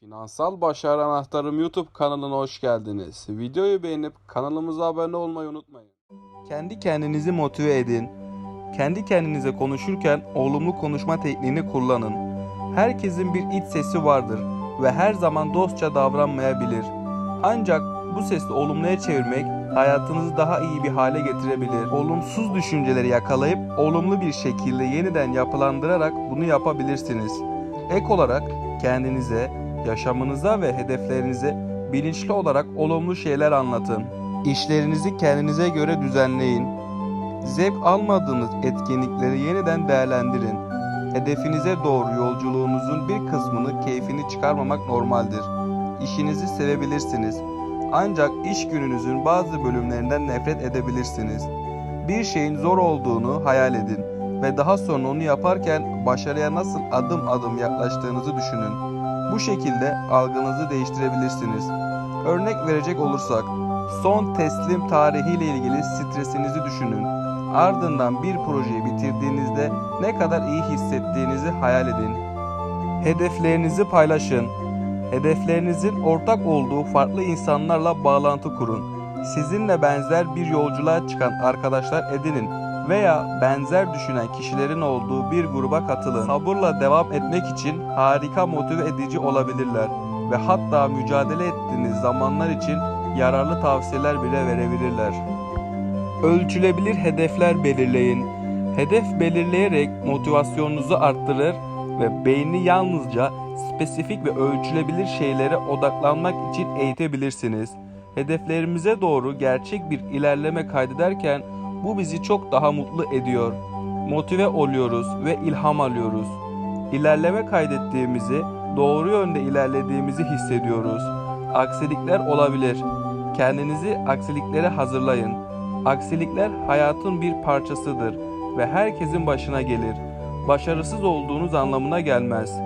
Finansal Başarı Anahtarım YouTube kanalına hoş geldiniz. Videoyu beğenip kanalımıza abone olmayı unutmayın. Kendi kendinizi motive edin. Kendi kendinize konuşurken olumlu konuşma tekniğini kullanın. Herkesin bir iç sesi vardır ve her zaman dostça davranmayabilir. Ancak bu sesi olumluya çevirmek hayatınızı daha iyi bir hale getirebilir. Olumsuz düşünceleri yakalayıp olumlu bir şekilde yeniden yapılandırarak bunu yapabilirsiniz. Ek olarak kendinize, yaşamınıza ve hedeflerinize bilinçli olarak olumlu şeyler anlatın. İşlerinizi kendinize göre düzenleyin. Zevk almadığınız etkinlikleri yeniden değerlendirin. Hedefinize doğru yolculuğunuzun bir kısmını keyfini çıkarmamak normaldir. İşinizi sevebilirsiniz. Ancak iş gününüzün bazı bölümlerinden nefret edebilirsiniz. Bir şeyin zor olduğunu hayal edin ve daha sonra onu yaparken başarıya nasıl adım adım yaklaştığınızı düşünün. Bu şekilde algınızı değiştirebilirsiniz. Örnek verecek olursak, son teslim tarihiyle ilgili stresinizi düşünün. Ardından bir projeyi bitirdiğinizde ne kadar iyi hissettiğinizi hayal edin. Hedeflerinizi paylaşın. Hedeflerinizin ortak olduğu farklı insanlarla bağlantı kurun. Sizinle benzer bir yolculuğa çıkan arkadaşlar edinin veya benzer düşünen kişilerin olduğu bir gruba katılın. Sabırla devam etmek için harika motive edici olabilirler ve hatta mücadele ettiğiniz zamanlar için yararlı tavsiyeler bile verebilirler. Ölçülebilir hedefler belirleyin. Hedef belirleyerek motivasyonunuzu arttırır ve beyni yalnızca spesifik ve ölçülebilir şeylere odaklanmak için eğitebilirsiniz. Hedeflerimize doğru gerçek bir ilerleme kaydederken bu bizi çok daha mutlu ediyor. Motive oluyoruz ve ilham alıyoruz. İlerleme kaydettiğimizi, doğru yönde ilerlediğimizi hissediyoruz. Aksilikler olabilir. Kendinizi aksiliklere hazırlayın. Aksilikler hayatın bir parçasıdır ve herkesin başına gelir. Başarısız olduğunuz anlamına gelmez.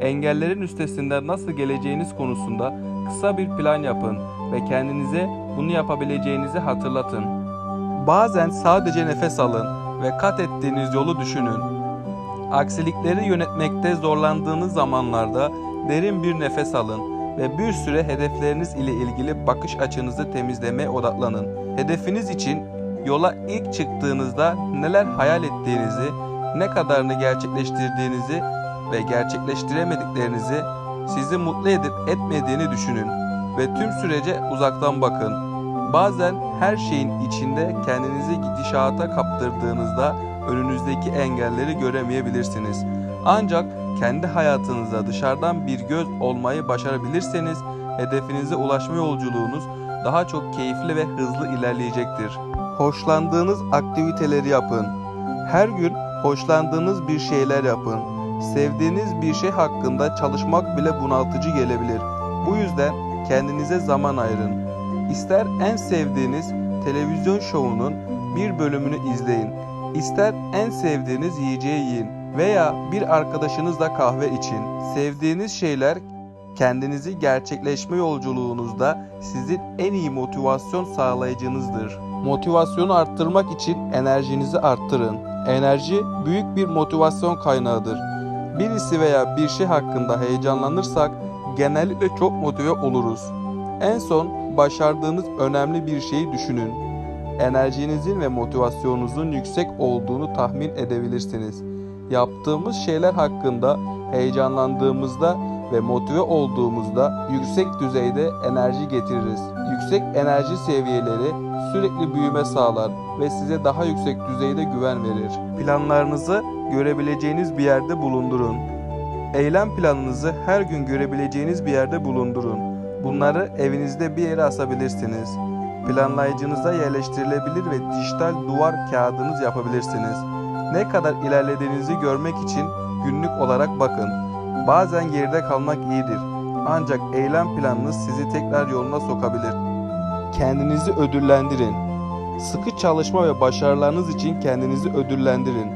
Engellerin üstesinden nasıl geleceğiniz konusunda kısa bir plan yapın ve kendinize bunu yapabileceğinizi hatırlatın. Bazen sadece nefes alın ve kat ettiğiniz yolu düşünün. Aksilikleri yönetmekte zorlandığınız zamanlarda derin bir nefes alın ve bir süre hedefleriniz ile ilgili bakış açınızı temizlemeye odaklanın. Hedefiniz için yola ilk çıktığınızda neler hayal ettiğinizi, ne kadarını gerçekleştirdiğinizi ve gerçekleştiremediklerinizi sizi mutlu edip etmediğini düşünün ve tüm sürece uzaktan bakın. Bazen her şeyin içinde kendinizi gidişata kaptırdığınızda önünüzdeki engelleri göremeyebilirsiniz. Ancak kendi hayatınıza dışarıdan bir göz olmayı başarabilirseniz hedefinize ulaşma yolculuğunuz daha çok keyifli ve hızlı ilerleyecektir. Hoşlandığınız aktiviteleri yapın. Her gün hoşlandığınız bir şeyler yapın. Sevdiğiniz bir şey hakkında çalışmak bile bunaltıcı gelebilir. Bu yüzden kendinize zaman ayırın. İster en sevdiğiniz televizyon şovunun bir bölümünü izleyin. İster en sevdiğiniz yiyeceği yiyin veya bir arkadaşınızla kahve için. Sevdiğiniz şeyler kendinizi gerçekleşme yolculuğunuzda sizin en iyi motivasyon sağlayıcınızdır. Motivasyonu arttırmak için enerjinizi arttırın. Enerji büyük bir motivasyon kaynağıdır. Birisi veya bir şey hakkında heyecanlanırsak genellikle çok motive oluruz. En son başardığınız önemli bir şeyi düşünün. Enerjinizin ve motivasyonunuzun yüksek olduğunu tahmin edebilirsiniz. Yaptığımız şeyler hakkında heyecanlandığımızda ve motive olduğumuzda yüksek düzeyde enerji getiririz. Yüksek enerji seviyeleri sürekli büyüme sağlar ve size daha yüksek düzeyde güven verir. Planlarınızı görebileceğiniz bir yerde bulundurun. Eylem planınızı her gün görebileceğiniz bir yerde bulundurun. Bunları evinizde bir yere asabilirsiniz. Planlayıcınıza yerleştirilebilir ve dijital duvar kağıdınız yapabilirsiniz. Ne kadar ilerlediğinizi görmek için günlük olarak bakın. Bazen geride kalmak iyidir. Ancak eylem planınız sizi tekrar yoluna sokabilir. Kendinizi ödüllendirin. Sıkı çalışma ve başarılarınız için kendinizi ödüllendirin.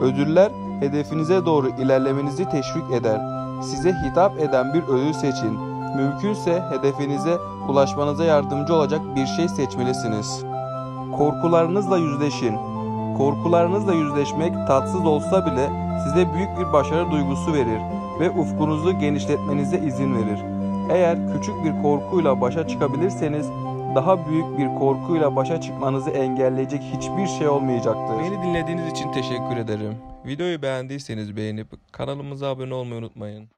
Ödüller hedefinize doğru ilerlemenizi teşvik eder. Size hitap eden bir ödül seçin. Mümkünse hedefinize ulaşmanıza yardımcı olacak bir şey seçmelisiniz. Korkularınızla yüzleşin. Korkularınızla yüzleşmek tatsız olsa bile size büyük bir başarı duygusu verir ve ufkunuzu genişletmenize izin verir. Eğer küçük bir korkuyla başa çıkabilirseniz daha büyük bir korkuyla başa çıkmanızı engelleyecek hiçbir şey olmayacaktır. Beni dinlediğiniz için teşekkür ederim. Videoyu beğendiyseniz beğenip kanalımıza abone olmayı unutmayın.